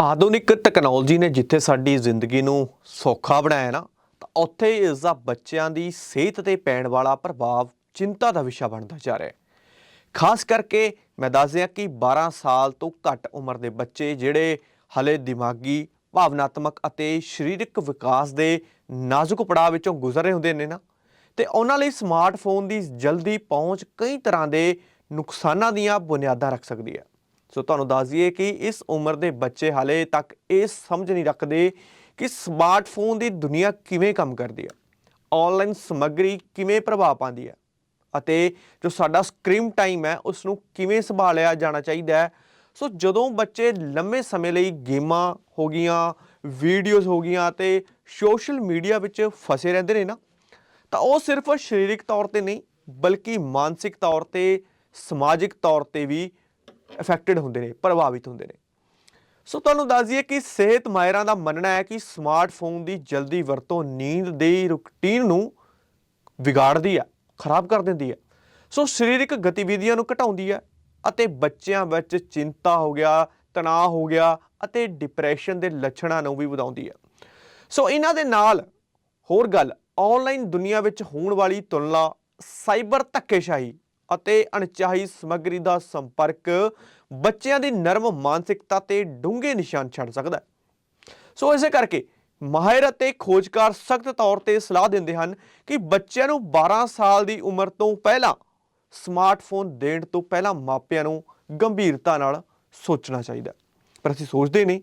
ਆਧੁਨਿਕ ਟੈਕਨੋਲੋਜੀ ਨੇ ਜਿੱਥੇ ਸਾਡੀ ਜ਼ਿੰਦਗੀ ਨੂੰ ਸੌਖਾ ਬਣਾਇਆ ਨਾ, ਤਾਂ ਉੱਥੇ ਇਸ ਦਾ ਬੱਚਿਆਂ ਦੀ ਸਿਹਤ ਤੇ ਪੈਣ ਵਾਲਾ ਪ੍ਰਭਾਵ ਚਿੰਤਾ ਦਾ ਵਿਸ਼ਾ ਬਣਦਾ ਜਾ ਰਿਹਾ ਹੈ। ਖਾਸ ਕਰਕੇ ਮੈਂ ਦੱਸ ਦਿਆਂ ਕਿ 12 ਸਾਲ ਤੋਂ ਘੱਟ ਉਮਰ ਦੇ ਬੱਚੇ ਜਿਹੜੇ ਹਲੇ ਦਿਮਾਗੀ, ਭਾਵਨਾਤਮਕ ਅਤੇ ਸਰੀਰਕ ਵਿਕਾਸ ਦੇ ਨਾਜ਼ੁਕ ਪੜਾਅ ਵਿੱਚੋਂ ਗੁਜ਼ਰ ਰਹੇ ਹੁੰਦੇ ਨੇ ਨਾ, ਤੇ ਉਹਨਾਂ ਲਈ ਸਮਾਰਟਫੋਨ ਦੀ ਜਲਦੀ ਪਹੁੰਚ ਕਈ ਤਰ੍ਹਾਂ ਦੇ ਨੁਕਸਾਨਾਂ ਦੀਆਂ ਬੁਨਿਆਦਾਂ ਰੱਖ ਸਕਦੀ ਹੈ। ਸੋ ਤੁਹਾਨੂੰ ਦੱਸ ਦਈਏ ਕਿ ਇਸ ਉਮਰ ਦੇ ਬੱਚੇ ਹਾਲੇ ਤੱਕ ਇਹ ਸਮਝ ਨਹੀਂ ਰੱਖਦੇ ਕਿ ਸਮਾਰਟਫੋਨ ਦੀ ਦੁਨੀਆ ਕਿਵੇਂ ਕੰਮ ਕਰਦੀ ਹੈ ਆਨਲਾਈਨ ਸਮੱਗਰੀ ਕਿਵੇਂ ਪ੍ਰਭਾਵ ਪਾਉਂਦੀ ਹੈ ਅਤੇ ਜੋ ਸਾਡਾ ਸਕਰੀਨ ਟਾਈਮ ਹੈ ਉਸ ਨੂੰ ਕਿਵੇਂ ਸੰਭਾਲਿਆ ਜਾਣਾ ਚਾਹੀਦਾ ਹੈ। ਸੋ ਜਦੋਂ ਬੱਚੇ ਲੰਮੇ ਸਮੇਂ ਲਈ ਗੇਮਾਂ ਹੋ ਗਈਆਂ ਵੀਡੀਓਜ਼ ਹੋ ਗਈਆਂ ਤੇ ਸੋਸ਼ਲ ਮੀਡੀਆ ਵਿੱਚ ਫਸੇ ਰਹਿੰਦੇ ਨੇ ਨਾ, ਤਾਂ ਉਹ ਸਿਰਫ ਸਰੀਰਕ ਤੌਰ ਤੇ ਨਹੀਂ, ਬਲਕਿ ਮਾਨਸਿਕ ਤੌਰ ਤੇ, ਸਮਾਜਿਕ ਤੌਰ ਤੇ ਵੀ ਅਫੈਕਟਡ ਹੁੰਦੇ ਨੇ, ਪ੍ਰਭਾਵਿਤ ਹੁੰਦੇ ਨੇ। ਸੋ ਤੁਹਾਨੂੰ ਦੱਸ ਦਈਏ ਕਿ ਸਿਹਤ ਮਾਹਿਰਾਂ ਦਾ ਮੰਨਣਾ ਹੈ ਕਿ ਸਮਾਰਟਫੋਨ ਦੀ ਜਲਦੀ ਵਰਤੋਂ ਨੀਂਦ ਦੀ ਰੁਟੀਨ ਨੂੰ ਵਿਗਾੜਦੀ ਹੈ ਖਰਾਬ ਕਰ ਦਿੰਦੀ ਹੈ ਸੋ ਸਰੀਰਕ ਗਤੀਵਿਧੀਆਂ ਨੂੰ ਘਟਾਉਂਦੀ ਹੈ ਅਤੇ ਬੱਚਿਆਂ ਵਿੱਚ ਚਿੰਤਾ ਹੋ ਗਿਆ, ਤਣਾਅ ਹੋ ਗਿਆ ਅਤੇ ਡਿਪਰੈਸ਼ਨ ਦੇ ਲੱਛਣਾਂ ਨੂੰ ਵੀ ਵਧਾਉਂਦੀ ਹੈ ਸੋ ਇਹਨਾਂ ਦੇ ਨਾਲ ਹੋਰ ਗੱਲ ਆਨਲਾਈਨ ਦੁਨੀਆ ਵਿੱਚ ਹੋਣ ਵਾਲੀ ਤੁਲਨਾ, ਸਾਈਬਰ ਧੱਕੇਸ਼ਾਹੀ ਅਤੇ ਅਣਚਾਹੀ ਸਮੱਗਰੀ ਦਾ ਸੰਪਰਕ ਬੱਚਿਆਂ ਦੀ ਨਰਮ ਮਾਨਸਿਕਤਾ ਤੇ ਡੂੰਘੇ ਨਿਸ਼ਾਨ ਛੱਡ ਸਕਦਾ ਹੈ। ਸੋ ਇਸੇ ਕਰਕੇ ਮਾਹਿਰ ਅਤੇ ਖੋਜਕਾਰ ਸਖਤ ਤੌਰ ਤੇ ਸਲਾਹ ਦਿੰਦੇ ਹਨ ਕਿ ਬੱਚਿਆਂ ਨੂੰ 12 ਸਾਲ ਦੀ ਉਮਰ ਤੋਂ ਪਹਿਲਾਂ ਸਮਾਰਟਫੋਨ ਦੇਣ ਤੋਂ ਪਹਿਲਾਂ ਮਾਪਿਆਂ ਨੂੰ ਗੰਭੀਰਤਾ ਨਾਲ ਸੋਚਣਾ ਚਾਹੀਦਾ ਪਰ ਅਸੀਂ ਸੋਚਦੇ ਨਹੀਂ।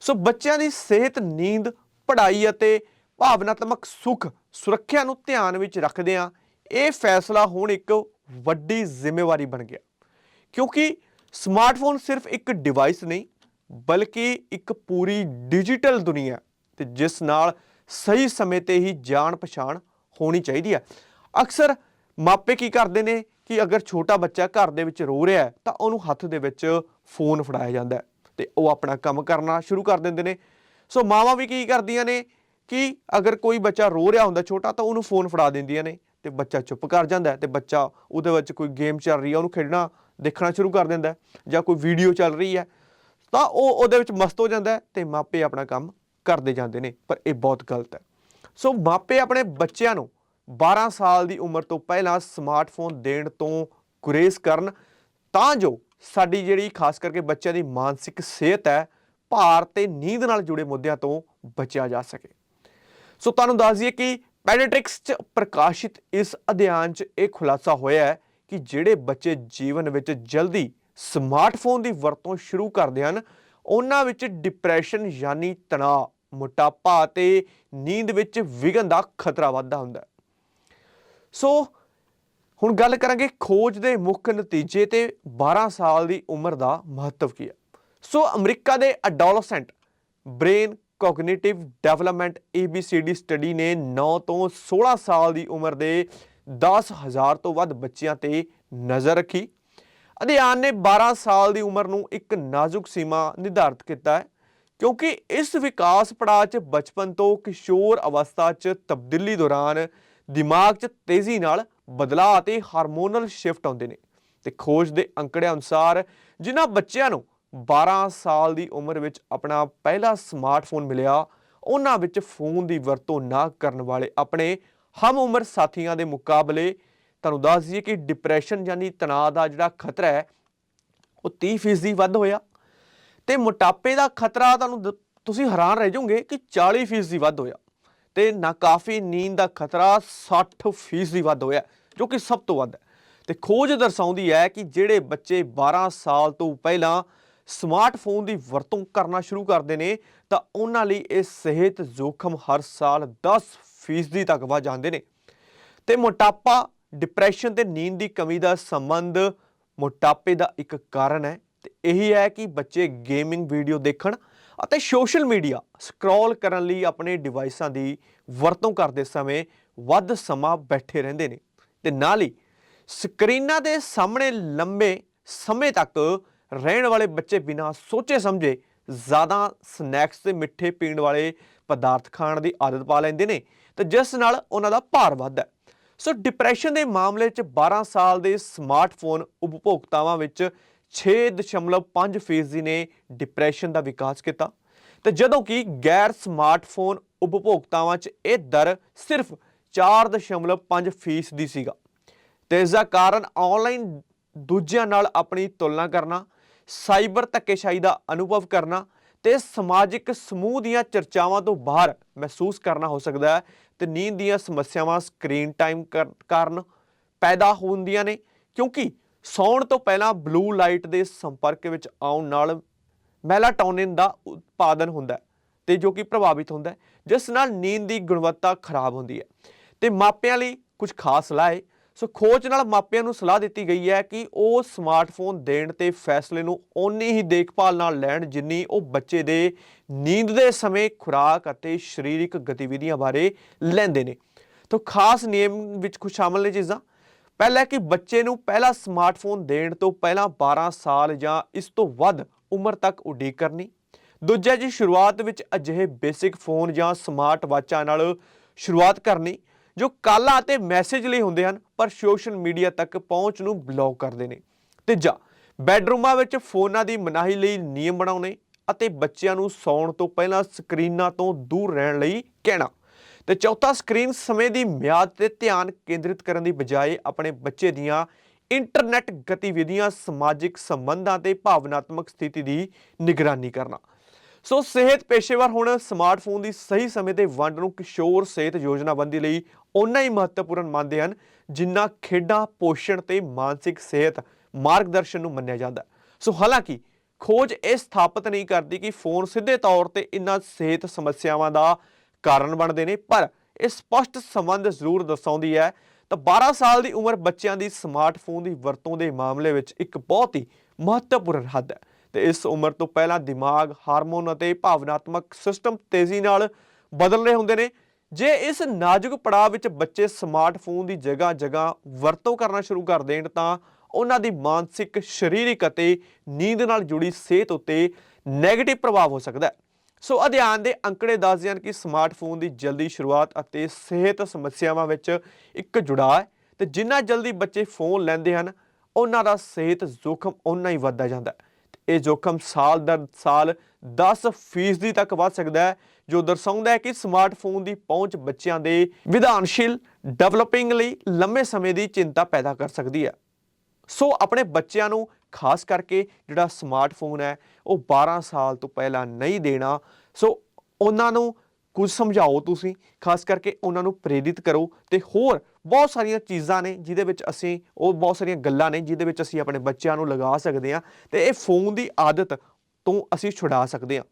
ਸੋ ਬੱਚਿਆਂ ਦੀ ਸਿਹਤ, ਨੀਂਦ, ਪੜ੍ਹਾਈ ਅਤੇ ਭਾਵਨਾਤਮਕ ਸੁੱਖ ਸੁਰੱਖਿਆ ਨੂੰ ਧਿਆਨ ਵਿੱਚ ਰੱਖਦਿਆਂ ਇਹ ਫੈਸਲਾ ਹੁਣ ਇੱਕ ਵੱਡੀ ਜ਼ਿੰਮੇਵਾਰੀ ਬਣ ਗਿਆ। ਕਿਉਂਕਿ ਸਮਾਰਟਫੋਨ ਸਿਰਫ ਇੱਕ ਡਿਵਾਈਸ ਨਹੀਂ, ਬਲਕਿ ਇੱਕ ਪੂਰੀ ਡਿਜੀਟਲ ਦੁਨੀਆ ਹੈ ਤੇ ਜਿਸ ਨਾਲ ਸਹੀ ਸਮੇਂ ਤੇ ਹੀ ਜਾਣ ਪਛਾਣ ਹੋਣੀ ਚਾਹੀਦੀ ਹੈ। ਅਕਸਰ ਮਾਪੇ ਕੀ ਕਰਦੇ ਨੇ ਕਿ ਅਗਰ ਛੋਟਾ ਬੱਚਾ ਘਰ ਦੇ ਵਿੱਚ ਰੋ ਰਿਹਾ ਹੈ, ਤਾਂ ਉਹਨੂੰ ਹੱਥ ਦੇ ਵਿੱਚ ਫੋਨ ਫੜਾਇਆ ਜਾਂਦਾ ਹੈ ਤੇ ਉਹ ਆਪਣਾ ਕੰਮ ਕਰਨਾ ਸ਼ੁਰੂ ਕਰ ਦਿੰਦੇ ਨੇ। ਸੋ ਮਾਵਾਂ ਵੀ ਕੀ ਕਰਦੀਆਂ ਨੇ ਕਿ ਅਗਰ ਕੋਈ ਬੱਚਾ ਰੋ ਰਿਹਾ ਹੁੰਦਾ ਛੋਟਾ, ਤਾਂ ਉਹਨੂੰ ਫੋਨ ਫੜਾ ਦਿੰਦੀਆਂ ਨੇ। ਤੇ ਬੱਚਾ ਚੁੱਪ ਕਰ ਜਾਂਦਾ ਹੈ ਤੇ ਬੱਚਾ ਉਹਦੇ ਵਿੱਚ ਕੋਈ ਗੇਮ ਚੱਲ ਰਹੀ ਹੈ, ਉਹਨੂੰ ਖੇਡਣਾ, ਦੇਖਣਾ ਸ਼ੁਰੂ ਕਰ ਦਿੰਦਾ ਜਾਂ ਕੋਈ ਵੀਡੀਓ ਚੱਲ ਰਹੀ ਹੈ, ਤਾਂ ਉਹ ਉਹਦੇ ਵਿੱਚ ਮਸਤ ਹੋ ਜਾਂਦਾ ਹੈ ਤੇ ਮਾਪੇ ਆਪਣਾ ਕੰਮ ਕਰਦੇ ਜਾਂਦੇ ਨੇ, ਪਰ ਇਹ ਬਹੁਤ ਗਲਤ ਹੈ। ਸੋ ਮਾਪੇ ਆਪਣੇ ਬੱਚਿਆਂ ਨੂੰ 12 ਸਾਲ ਦੀ ਉਮਰ ਤੋਂ ਪਹਿਲਾਂ ਸਮਾਰਟਫੋਨ ਦੇਣ ਤੋਂ ਗੁਰੇਜ਼ ਕਰਨ, ਤਾਂ ਜੋ ਸਾਡੀ ਜਿਹੜੀ ਖਾਸ ਕਰਕੇ ਬੱਚਿਆਂ ਦੀ ਮਾਨਸਿਕ ਸਿਹਤ ਹੈ, ਭਾਰ ਤੇ ਨੀਂਦ ਨਾਲ ਜੁੜੇ ਮੁੱਦਿਆਂ ਤੋਂ ਬਚਿਆ ਜਾ ਸਕੇ। ਸੋ ਤੁਹਾਨੂੰ ਦੱਸ ਦਈਏ ਕਿ ਪੈਡੀਟ੍ਰਿਕਸ 'ਚ ਪ੍ਰਕਾਸ਼ਿਤ ਇਸ ਅਧਿਐਨ 'ਚ ਇਹ ਖੁਲਾਸਾ ਹੋਇਆ ਹੈ ਕਿ ਜਿਹੜੇ ਬੱਚੇ ਜੀਵਨ ਵਿੱਚ ਜਲਦੀ ਸਮਾਰਟਫੋਨ ਦੀ ਵਰਤੋਂ ਸ਼ੁਰੂ ਕਰਦੇ ਹਨ, ਉਹਨਾਂ ਵਿੱਚ ਡਿਪਰੈਸ਼ਨ ਯਾਨੀ ਤਣਾਅ, ਮੋਟਾਪਾ ਅਤੇ ਨੀਂਦ ਵਿੱਚ ਵਿਘਨ ਦਾ ਖਤਰਾ ਵੱਧਦਾ ਹੁੰਦਾ ਹੈ। ਸੋ ਹੁਣ ਗੱਲ ਕਰਾਂਗੇ ਖੋਜ ਦੇ ਮੁੱਖ ਨਤੀਜੇ ਤੇ 12 ਸਾਲ ਦੀ ਉਮਰ ਦਾ ਮਹੱਤਵ ਕੀ ਹੈ। ਸੋ ਅਮਰੀਕਾ ਦੇ adolescent brain cognitive development ABCD study ਨੇ 9 ਤੋਂ 16 ਸਾਲ ਦੀ ਉਮਰ ਦੇ 10000 ਤੋਂ ਵੱਧ ਬੱਚਿਆਂ ਤੇ ਨਜ਼ਰ ਰੱਖੀ। ਅਧਿਐਨ ਨੇ 12 ਸਾਲ ਦੀ ਉਮਰ ਨੂੰ ਇੱਕ ਨਾਜ਼ੁਕ ਸੀਮਾ ਨਿਰਧਾਰਤ ਕੀਤਾ ਹੈ, ਕਿਉਂਕਿ ਇਸ ਵਿਕਾਸ ਪੜਾਅ 'ਚ ਬਚਪਨ ਤੋਂ ਕਿਸ਼ੋਰ ਅਵਸਥਾ 'ਚ ਤਬਦੀਲੀ ਦੌਰਾਨ ਦਿਮਾਗ 'ਚ ਤੇਜ਼ੀ ਨਾਲ ਬਦਲਾਅ ਅਤੇ ਹਾਰਮੋਨਲ ਸ਼ਿਫਟ ਆਉਂਦੇ ਨੇ ਤੇ ਖੋਜ ਦੇ ਅੰਕੜਿਆਂ ਅਨੁਸਾਰ ਜਿਨ੍ਹਾਂ ਬੱਚਿਆਂ ਨੂੰ 12 ਸਾਲ ਦੀ ਉਮਰ ਵਿੱਚ ਆਪਣਾ ਪਹਿਲਾ ਸਮਾਰਟਫੋਨ ਮਿਲਿਆ। ਉਹਨਾਂ ਵਿੱਚ ਫੋਨ ਦੀ ਵਰਤੋਂ ਨਾ ਕਰਨ ਵਾਲੇ ਆਪਣੇ ਹਮ ਉਮਰ ਸਾਥੀਆਂ ਦੇ ਮੁਕਾਬਲੇ ਤੁਹਾਨੂੰ ਦੱਸ ਦਈਏ ਕਿ ਡਿਪਰੈਸ਼ਨ ਯਾਨੀ ਤਣਾਅ ਦਾ ਜਿਹੜਾ ਖਤਰਾ ਹੈ, ਉਹ 30% ਵੱਧ ਹੋਇਆ। ਤੇ ਮੋਟਾਪੇ ਦਾ ਖਤਰਾ ਤੁਹਾਨੂੰ ਦ- ਤੁਸੀਂ ਹੈਰਾਨ ਰਹਿ ਜਾਓਗੇ ਕਿ 40% ਵੱਧ ਹੋਇਆ। ਤੇ ਨਾਕਾਫੀ ਨੀਂਦ ਦਾ ਖਤਰਾ 60% ਵੱਧ ਹੋਇਆ, ਜੋ ਕਿ ਸਭ ਤੋਂ ਵੱਧ ਹੈ। ਤੇ ਖੋਜ ਦਰਸਾਉਂਦੀ ਹੈ ਕਿ ਜਿਹੜੇ ਬੱਚੇ 12 ਸਾਲ ਤੋਂ ਪਹਿਲਾਂ ਸਮਾਰਟਫੋਨ ਦੀ ਵਰਤੋਂ ਕਰਨਾ ਸ਼ੁਰੂ ਕਰਦੇ ਨੇ, ਤਾਂ ਉਹਨਾਂ ਲਈ ਇਹ ਸਿਹਤ ਜੋਖਮ ਹਰ ਸਾਲ 10% ਤੱਕ ਵੱਧ ਜਾਂਦੇ ਨੇ। ਤੇ ਮੋਟਾਪਾ, ਡਿਪਰੈਸ਼ਨ ਤੇ ਨੀਂਦ ਦੀ ਕਮੀ ਦਾ ਸੰਬੰਧ ਮੋਟਾਪੇ ਦਾ ਇੱਕ ਕਾਰਨ ਹੈ। ਤੇ ਇਹੀ ਹੈ ਕਿ ਬੱਚੇ ਗੇਮਿੰਗ ਵੀਡੀਓ ਦੇਖਣ ਅਤੇ ਸੋਸ਼ਲ ਮੀਡੀਆ ਸਕਰੋਲ ਕਰਨ ਲਈ ਆਪਣੇ ਡਿਵਾਈਸਾਂ ਦੀ ਵਰਤੋਂ ਕਰਦੇ ਸਮੇਂ ਵੱਧ ਸਮਾਂ ਬੈਠੇ ਰਹਿੰਦੇ ਨੇ। ਤੇ ਨਾਲ ਹੀ ਸਕਰੀਨਾਂ ਦੇ ਸਾਹਮਣੇ ਲੰਬੇ ਸਮੇਂ ਤੱਕ ਰਹਿਣ ਵਾਲੇ ਬੱਚੇ ਬਿਨਾਂ ਸੋਚੇ ਸਮਝੇ ਜ਼ਿਆਦਾ ਸਨੈਕਸ ਤੇ ਮਿੱਠੇ ਪੀਣ ਵਾਲੇ ਪਦਾਰਥ ਖਾਣ ਦੀ ਆਦਤ ਪਾ ਲੈਂਦੇ ਨੇ ਤੇ ਜਿਸ ਨਾਲ ਉਹਨਾਂ ਦਾ ਭਾਰ ਵੱਧਦਾ ਸੋ ਡਿਪਰੈਸ਼ਨ ਦੇ ਮਾਮਲੇ 'ਚ 12 ਸਾਲ ਦੇ ਸਮਾਰਟਫੋਨ ਉਪਭੋਗਤਾਵਾਂ ਵਿੱਚ 6.5% ਫੀਸਦੀ ਨੇ ਡਿਪਰੈਸ਼ਨ ਦਾ ਵਿਕਾਸ ਕੀਤਾ ਤੇ ਜਦੋਂ ਕਿ ਗੈਰ ਸਮਾਰਟਫੋਨ ਉਪਭੋਗਤਾਵਾਂ 'ਚ ਇਹ ਦਰ ਸਿਰਫ 4.5% ਫੀਸਦੀ ਸੀਗਾ। ਤੇ ਇਸ ਦਾ ਕਾਰਨ ਆਨਲਾਈਨ ਦੂਜਿਆਂ ਨਾਲ ਆਪਣੀ ਤੁਲਨਾ ਕਰਨਾ ਸਾਈਬਰ ਧੱਕੇਸ਼ਾਹੀ ਦਾ ਅਨੁਭਵ ਕਰਨਾ ਤੇ ਸਮਾਜਿਕ ਸਮੂਹ ਦੀਆਂ ਚਰਚਾਵਾਂ ਤੋਂ ਬਾਹਰ ਮਹਿਸੂਸ ਕਰਨਾ ਹੋ ਸਕਦਾ ਹੈ ਤੇ ਨੀਂਦ ਦੀਆਂ ਸਮੱਸਿਆਵਾਂ ਸਕਰੀਨ ਟਾਈਮ ਕਾਰਨ ਪੈਦਾ ਹੁੰਦੀਆਂ ਨੇ, ਕਿਉਂਕਿ ਸੌਣ ਤੋਂ ਪਹਿਲਾਂ ਬਲੂ ਲਾਈਟ ਦੇ ਸੰਪਰਕ ਵਿੱਚ ਆਉਣ ਨਾਲ ਮੈਲਾਟੋਨਿਨ ਦਾ ਉਤਪਾਦਨ ਹੁੰਦਾ ਹੈ ਤੇ ਜੋ ਕਿ ਪ੍ਰਭਾਵਿਤ ਹੁੰਦਾ ਹੈ, ਜਿਸ ਨਾਲ ਨੀਂਦ ਦੀ ਗੁਣਵੱਤਾ ਖਰਾਬ ਹੁੰਦੀ ਹੈ ਤੇ ਮਾਪਿਆਂ ਲਈ ਕੁਝ ਖਾਸ ਲਾਏ ਸੋ ਖੋਜ ਨਾਲ ਮਾਪਿਆਂ ਨੂੰ ਸਲਾਹ ਦਿੱਤੀ ਗਈ ਹੈ ਕਿ ਉਹ ਸਮਾਰਟਫੋਨ ਦੇਣ ਤੇ ਫੈਸਲੇ ਨੂੰ ਓਨੀ ਹੀ ਦੇਖਭਾਲ ਨਾਲ ਲੈਣ ਜਿੰਨੀ ਉਹ ਬੱਚੇ ਦੇ ਨੀਂਦ ਦੇ ਸਮੇਂ, ਖੁਰਾਕ ਅਤੇ ਸਰੀਰਕ ਗਤੀਵਿਧੀਆਂ ਬਾਰੇ ਲੈਂਦੇ ਨੇ। ਤਾਂ ਖਾਸ ਨਿਯਮ ਵਿੱਚ ਕੁਝ ਸ਼ਾਮਲ ਨੇ ਚੀਜ਼ਾਂ। ਪਹਿਲਾ ਕਿ ਬੱਚੇ ਨੂੰ ਪਹਿਲਾ ਸਮਾਰਟਫੋਨ ਦੇਣ ਤੋਂ ਪਹਿਲਾਂ 12 ਸਾਲ ਜਾਂ ਇਸ ਤੋਂ ਵੱਧ ਉਮਰ ਤੱਕ ਉਡੀਕ ਕਰਨੀ। ਦੂਜਾ ਜੀ, ਸ਼ੁਰੂਆਤ ਵਿੱਚ ਅਜਿਹੇ ਬੇਸਿਕ ਫੋਨ ਜਾਂ ਸਮਾਰਟ ਵਾਚਾਂ ਨਾਲ ਸ਼ੁਰੂਆਤ ਕਰਨੀ। ਜੋ ਕਾਲਾਂ ਅਤੇ ਮੈਸੇਜ ਲਈ ਹੁੰਦੇ ਹਨ, ਪਰ ਸੋਸ਼ਲ ਮੀਡੀਆ ਤੱਕ ਪਹੁੰਚ ਨੂੰ ਬਲੌਕ ਕਰਦੇ ਨੇ। ਤੀਜਾ, ਬੈਡਰੂਮਾਂ ਵਿੱਚ ਫੋਨਾਂ ਦੀ ਮਨਾਹੀ ਲਈ ਨਿਯਮ ਬਣਾਉਣੇ ਅਤੇ ਬੱਚਿਆਂ ਨੂੰ ਸੌਣ ਤੋਂ ਪਹਿਲਾਂ ਸਕਰੀਨਾਂ ਤੋਂ ਦੂਰ ਰਹਿਣ ਲਈ ਕਹਿਣਾ। ਤੇ ਚੌਥਾ, ਸਕਰੀਨ ਸਮੇਂ ਦੀ ਮਿਆਦ ਤੇ ਧਿਆਨ ਕੇਂਦਰਿਤ ਕਰਨ ਦੀ ਬਜਾਏ ਆਪਣੇ ਬੱਚੇ ਦੀਆਂ ਇੰਟਰਨੈਟ ਗਤੀਵਿਧੀਆਂ, ਸਮਾਜਿਕ ਸੰਬੰਧਾਂ ਤੇ ਭਾਵਨਾਤਮਕ ਸਥਿਤੀ ਦੀ ਨਿਗਰਾਨੀ ਕਰਨਾ। ਸੋ ਸਿਹਤ ਪੇਸ਼ੇਵਰ ਹੁਣ ਸਮਾਰਟਫੋਨ ਦੀ ਸਹੀ ਸਮੇਂ ਤੇ ਵੰਡ ਨੂੰ ਕਿਸ਼ੋਰ ਸਿਹਤ ਯੋਜਨਾਬੰਦੀ ਲਈ ਓਨਾ ਹੀ ਮਹੱਤਵਪੂਰਨ ਮੰਨਦੇ ਹਨ, ਜਿੰਨਾ ਖੇਡਾਂ, ਪੋਸ਼ਣ ਤੇ ਮਾਨਸਿਕ ਸਿਹਤ ਮਾਰਗਦਰਸ਼ਨ ਨੂੰ ਮੰਨਿਆ ਜਾਂਦਾ। ਸੋ ਹਾਲਾਂਕਿ ਖੋਜ ਇਹ ਸਥਾਪਿਤ ਨਹੀਂ ਕਰਦੀ ਕਿ ਫੋਨ ਸਿੱਧੇ ਤੌਰ ਤੇ ਇਨ੍ਹਾਂ ਸਿਹਤ ਸਮੱਸਿਆਵਾਂ ਦਾ ਕਾਰਨ ਬਣਦੇ ਨੇ, ਪਰ ਇਹ ਸਪਸ਼ਟ ਸੰਬੰਧ ਜ਼ਰੂਰ ਦਰਸਾਉਂਦੀ ਹੈ। ਤਾਂ 12 ਸਾਲ ਦੀ ਉਮਰ ਬੱਚਿਆਂ ਦੀ ਸਮਾਰਟਫੋਨ ਦੀ ਵਰਤੋਂ ਦੇ ਮਾਮਲੇ ਵਿੱਚ ਇੱਕ ਬਹੁਤ ਹੀ ਮਹੱਤਵਪੂਰਨ ਹੱਦ ਹੈ। ਤੇ ਇਸ ਉਮਰ ਤੋਂ ਪਹਿਲਾਂ ਦਿਮਾਗ, ਹਾਰਮੋਨ ਅਤੇ ਭਾਵਨਾਤਮਕ ਸਿਸਟਮ ਤੇਜ਼ੀ ਨਾਲ ਬਦਲ ਰਹੇ ਹੁੰਦੇ ਨੇ। ਜੇ ਇਸ ਨਾਜ਼ੁਕ ਪੜਾਅ ਵਿੱਚ ਬੱਚੇ ਸਮਾਰਟਫੋਨ ਦੀ ਜਗ੍ਹਾ ਜਗ੍ਹਾ ਵਰਤੋਂ ਕਰਨਾ ਸ਼ੁਰੂ ਕਰ ਦੇਣ, ਤਾਂ ਉਹਨਾਂ ਦੀ ਮਾਨਸਿਕ, ਸਰੀਰਕ ਅਤੇ ਨੀਂਦ ਨਾਲ ਜੁੜੀ ਸਿਹਤ ਉੱਤੇ ਨੈਗੇਟਿਵ ਪ੍ਰਭਾਵ ਹੋ ਸਕਦਾ ਹੈ। ਸੋ ਅਧਿਐਨ ਦੇ ਅੰਕੜੇ ਦੱਸਦੇ ਹਨ ਕਿ ਸਮਾਰਟਫੋਨ ਦੀ ਜਲਦੀ ਸ਼ੁਰੂਆਤ ਅਤੇ ਸਿਹਤ ਸਮੱਸਿਆਵਾਂ ਵਿੱਚ ਇੱਕ ਜੁੜਾਅ ਹੈ ਤੇ ਜਿੰਨਾ ਜਲਦੀ ਬੱਚੇ ਫੋਨ ਲੈਂਦੇ ਹਨ, ਉਹਨਾਂ ਦਾ ਸਿਹਤ ਜੋਖਮ ਓਨਾ ਹੀ ਵੱਧਦਾ ਜਾਂਦਾ ਹੈ। ਇਹ ਜੋਖਮ ਸਾਲ ਦਰ ਸਾਲ 10 ਫੀਸਦੀ ਤੱਕ ਵੱਧ ਸਕਦਾ ਹੈ, ਜੋ ਦਰਸਾਉਂਦਾ ਹੈ ਕਿ ਸਮਾਰਟਫੋਨ ਦੀ ਪਹੁੰਚ ਬੱਚਿਆਂ ਦੇ ਵਿਧਾਨਸ਼ੀਲ ਡਿਵੈਲਪਿੰਗ ਲਈ ਲੰਮੇ ਸਮੇਂ ਦੀ ਚਿੰਤਾ ਪੈਦਾ ਕਰ ਸਕਦੀ ਹੈ। ਸੋ ਆਪਣੇ ਬੱਚਿਆਂ ਨੂੰ ਖਾਸ ਕਰਕੇ ਜਿਹੜਾ ਸਮਾਰਟਫੋਨ ਹੈ, ਉਹ 12 ਸਾਲ ਤੋਂ ਪਹਿਲਾਂ ਨਹੀਂ ਦੇਣਾ। ਸੋ ਉਹਨਾਂ ਨੂੰ ਕੁਝ ਸਮਝਾਓ ਤੁਸੀਂ, ਖਾਸ ਕਰਕੇ ਉਹਨਾਂ ਨੂੰ ਪ੍ਰੇਰਿਤ ਕਰੋ ਤੇ ਹੋਰ ਬਹੁਤ ਸਾਰੀਆਂ ਚੀਜ਼ਾਂ ਨੇ ਜਿਹਦੇ ਵਿੱਚ ਅਸੀਂ, ਉਹ ਬਹੁਤ ਸਾਰੀਆਂ ਗੱਲਾਂ ਨੇ ਜਿਹਦੇ ਵਿੱਚ ਅਸੀਂ ਆਪਣੇ ਬੱਚਿਆਂ ਨੂੰ ਲਗਾ ਸਕਦੇ ਹਾਂ ਤੇ ਇਹ ਫੋਨ ਦੀ ਆਦਤ ਤੋਂ ਅਸੀਂ ਛੁਡਾ ਸਕਦੇ ਹਾਂ।